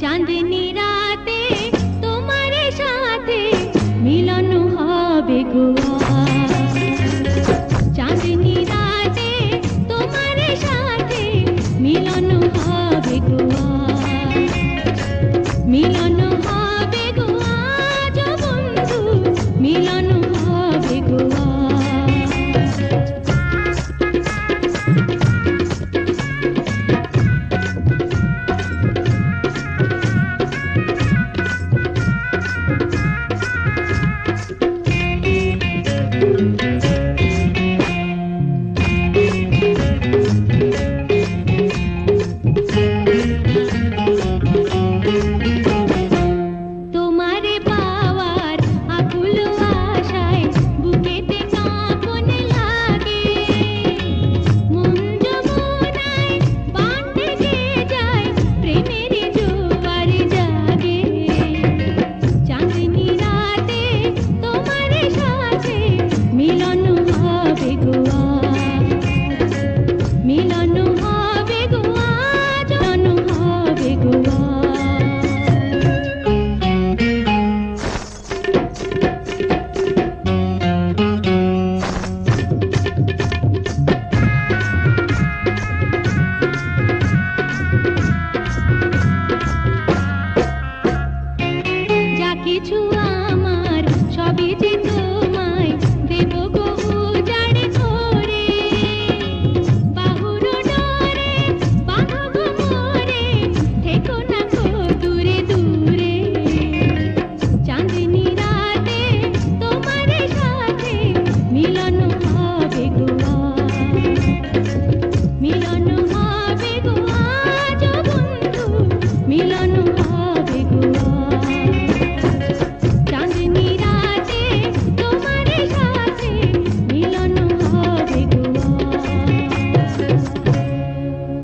চাঁদনি রাতে তোমার সাথে মিলন হবে গো চাঁদনি রাতে তোমার সাথে মিলন হবে গো నీలను